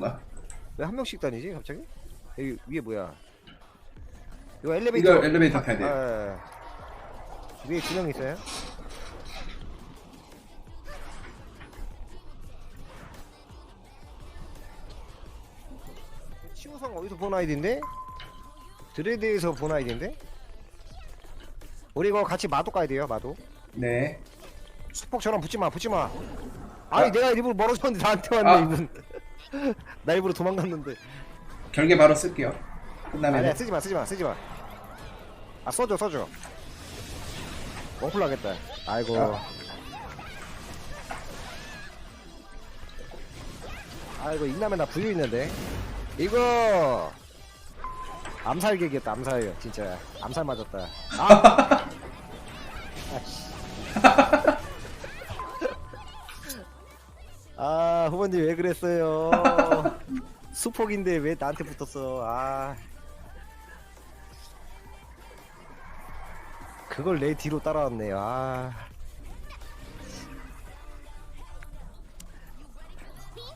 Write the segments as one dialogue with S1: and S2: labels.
S1: 건가?
S2: 왜 한 명씩 다니지 갑자기? 여기 위에 뭐야? 이거 엘리베이터.
S1: 이거 엘리베이터 타야 돼요.
S2: 아, 위에 두 명 있어요? 치우성 어디서 본 아이디인데? 드레드에서 본 아이디인데? 우리 이거 같이 마도 가야 돼요 마도
S1: 네.
S2: 수폭처럼 붙지 마 붙지 마 아니
S1: 아.
S2: 내가 일부러 멀어졌는데 나한테 왔네
S1: 아.
S2: 이분 나 일부러 도망갔는데.
S1: 결계 바로 쓸게요. 끝나면.
S2: 아니야 쓰지 마 쓰지 마 쓰지 마. 아 써줘 써줘. 엉클 하겠다. 아이고.
S1: 아.
S2: 아이고 인남에 나 부유 있는데. 이거! 암살객이었다 암살격 진짜. 암살 맞았다. 아 아 후보님 왜 그랬어요? 수폭인데 왜 나한테 붙었어? 아. 그걸 내 뒤로 따라왔네요 아.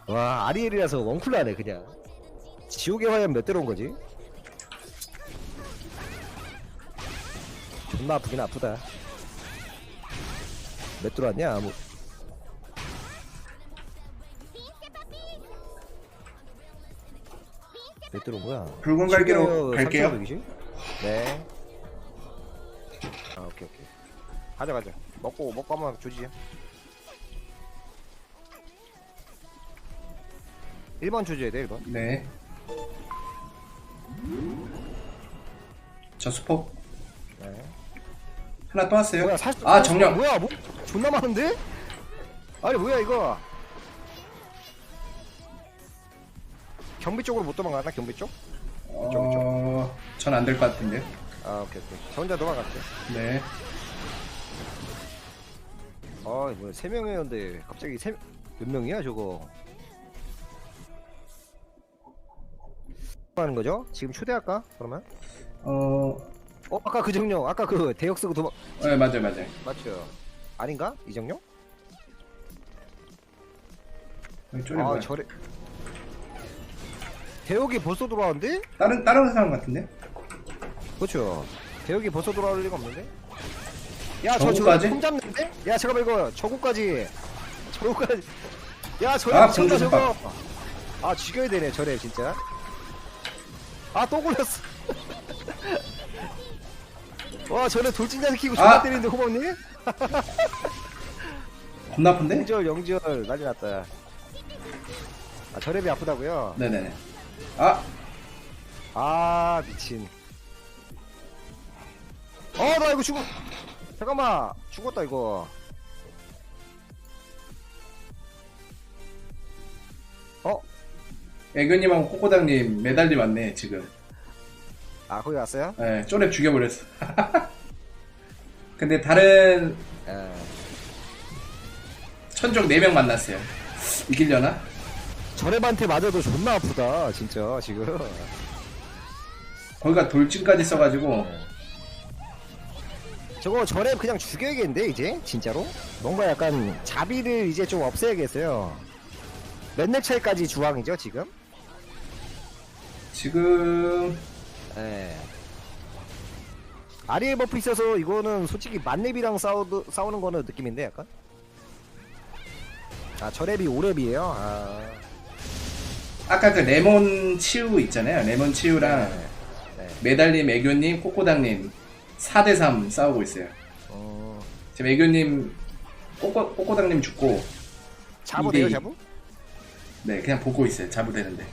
S2: 와 아리엘이라서 원쿨라네 그냥. 지옥의 화염 몇 대로 온 거지? 존나 아프긴 아프다. 몇 들어왔냐 뭐 몇 들어온 거야?
S1: 붉은 갈기로 갈게요.
S2: 3,500이지? 네. 아 오케이 오케이. 가자 가자. 먹고 먹고 한번 조지자. 1번 조져야 돼 1번.
S1: 네. 저 수폭
S2: 네.
S1: 하나 또 왔어요.
S2: 뭐야 살
S1: 아 정령.
S2: 뭐야 뭐 존나 많은데? 아니 뭐야 이거? 경비 쪽으로 못 도망가나 경비 쪽?
S1: 어, 전 안 될 것 같은데.
S2: 아 오케이 오케이. 저 혼자 도망갈게.
S1: 네.
S2: 아 뭐야 세 명이었는데 갑자기 세 몇 명이야 저거? 뭐 하는 거죠? 지금 초대할까? 그러면?
S1: 어,
S2: 어 아까 그 정령 아까 그 대역 쓰고 도망
S1: 네 맞아요 맞아요.
S2: 맞죠? 아닌가? 이 정령?
S1: 여기 쪼리
S2: 아
S1: 뭐야?
S2: 저래 대역이 벌써 돌아왔는데?
S1: 다른 다른 사람 같은데?
S2: 그렇죠. 대역이 벌써 돌아올 리가 없는데? 야, 저 저거
S1: 저거까지?
S2: 손 잡는데? 야, 잠깐만 이거 저거까지. 저거까지. 야, 저래
S1: 아,
S2: 미쳤다
S1: 공주
S2: 저거. 아, 죽여야 되네, 저래 진짜. 아, 또 굴렸어. 와, 저래 돌진자 시키고 존나
S1: 아!
S2: 때리는데 호범님?
S1: 겁나 아픈데?
S2: 영절, 영절 난리 났다. 아, 저랩이 아프다고요?
S1: 네네네. 아,
S2: 아, 미친. 어, 나 이거 죽어. 잠깐만, 죽었다 이거. 어,
S1: 애교님하고 코코당님 매달리 왔네 지금.
S2: 아 거기 왔어요?
S1: 네, 쪼랩 죽여버렸어. 근데 다른
S2: 예.
S1: 천적 4명 만났어요. 이기려나?
S2: 저랩한테 맞아도 존나 아프다, 진짜 지금.
S1: 거기가 돌진까지 써가지고
S2: 저거 저랩 그냥 죽여야겠는데 이제 진짜로? 뭔가 약간 자비를 이제 좀 없애야겠어요. 몇 렙 차이까지 주황이죠 지금?
S1: 지금
S2: 예. 아리엘 버프 있어서 이거는 솔직히 만렙이랑 싸우, 싸우는 거는 느낌인데 약간? 아 저랩이 5렙이에요? 아
S1: 아까 그 레몬 치우 있잖아요. 레몬 치우랑
S2: 네. 네.
S1: 매달님, 애교님, 코코당님 4대3 싸우고 있어요.
S2: 어...
S1: 지금 애교님, 꼬꼬, 꼬꼬당님 죽고
S2: 잡어
S1: 이대
S2: 돼요
S1: 이.
S2: 잡어?
S1: 네 그냥 보고 있어요. 잡으 되는데.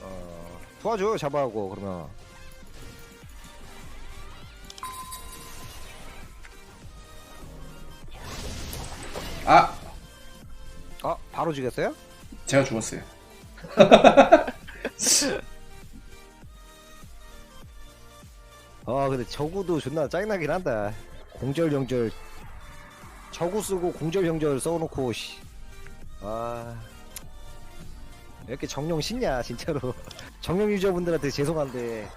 S2: 어... 도와줘요 잡아하고 그러면
S1: 아
S2: 아 바로 죽였어요?
S1: 제가 죽었어요.
S2: 아 근데 저구도 존나 짜증나긴 한다. 공절 영절. 저구 쓰고 공절 영절 써놓고 씨. 아... 왜 이렇게 정령 신냐 진짜로. 정령 유저분들한테 죄송한데